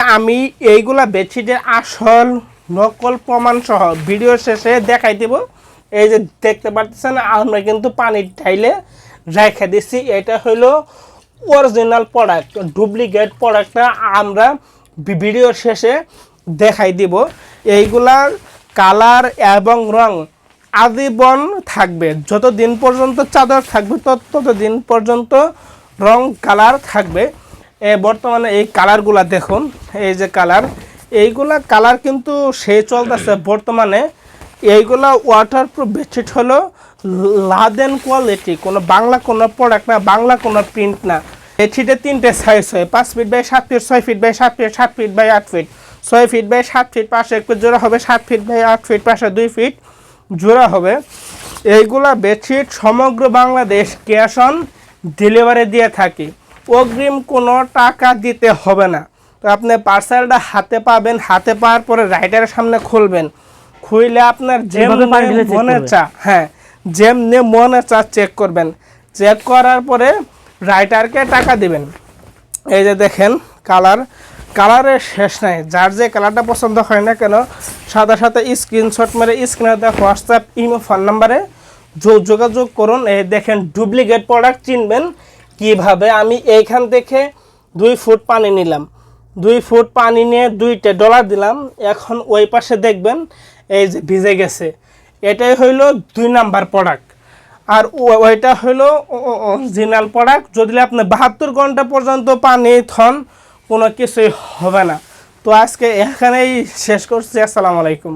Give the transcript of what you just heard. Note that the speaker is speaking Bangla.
আমি এইগুলা বেডশিটের আসল নকল প্রমাণ সহ ভিডিও শেষে দেখাই দেব। এই যে দেখতে পাচ্ছেন, আমরা কিন্তু পানির ঢাইলে রেখে দিচ্ছি এটা হলো অরিজিনাল প্রোডাক্ট ডুপ্লিকেট প্রোডাক্টটা আমরা ভিডিও শেষে দেখাই দিব। এইগুলার কালার এবং রং আজীবন থাকবে। যতদিন পর্যন্ত চাদর থাকবে, তত ততদিন পর্যন্ত রং, কালার থাকবে। বর্তমানে এই কালারগুলা দেখুন, এই যে কালার, এইগুলা কালার কিন্তু সেই চলতেছে। বর্তমানে এইগুলা ওয়াটার প্রুফ বেডশিট হলো লাদেন কোয়ালিটি কোনো বাংলা কোনো প্রোডাক্ট না, বাংলা কোনো প্রিন্ট না। বেডশিটে তিনটে সাইজ হয়, পাঁচ ফিট বাই সাত ফিট ছয় ফিট বাই সাত ফিট সাত ফিট বাই আট ফিট ছয় ফিট বাই সাত ফিট পাশে এক ফিট জোড়া হবে, সাত ফিট বাই আট ফিট পাশে দুই ফিট জোড়া হবে। এইগুলা বেডশিট সমগ্র বাংলাদেশ ক্যাশ অন ডেলিভারি দিয়ে থাকি। অগ্রিম কোনো টাকা দিতে হবে না। তো আপনি পার্সেলটা হাতে পাবেন হাতে পাওয়ার পরে রাইডারের সামনে খুলবেন। খুইলে আপনার যেমনি check মনে চা হ্যাঁ যেমনি মনে চা চেক করবেন। চেক করার পরে রাইটারকে টাকা দিবেন। এই যে দেখেন কালার কালারের শেষ নাই। যার যে কালারটা পছন্দ হয় না কেন সাথে সাথে স্ক্রিনশট মেরে স্ক্রিনে দেওয়া হোয়াটসঅ্যাপ ইমো ফোন নাম্বারে যোগাযোগ করুন। এই দেখেন ডুপ্লিকেট প্রোডাক্ট চিনবেন। কীভাবে আমি এইখান থেকে দুই ফুট পানি নিলাম। দুই ফুট পানি নিয়ে দুইটা ডলার দিলাম। এখন ওই পাশে দেখবেন এই যে ভিজে গেছে। এটাই হইল দুই নাম্বার প্রোডাক্ট আর ওইটা হলো অরিজিনাল প্রোডাক্ট যদি আপনি বাহাত্তর ঘণ্টা পর্যন্ত পানি থন, কোনো কিছুই হবে না। তো আজকে এখানেই শেষ করছি। আসসালামু আলাইকুম।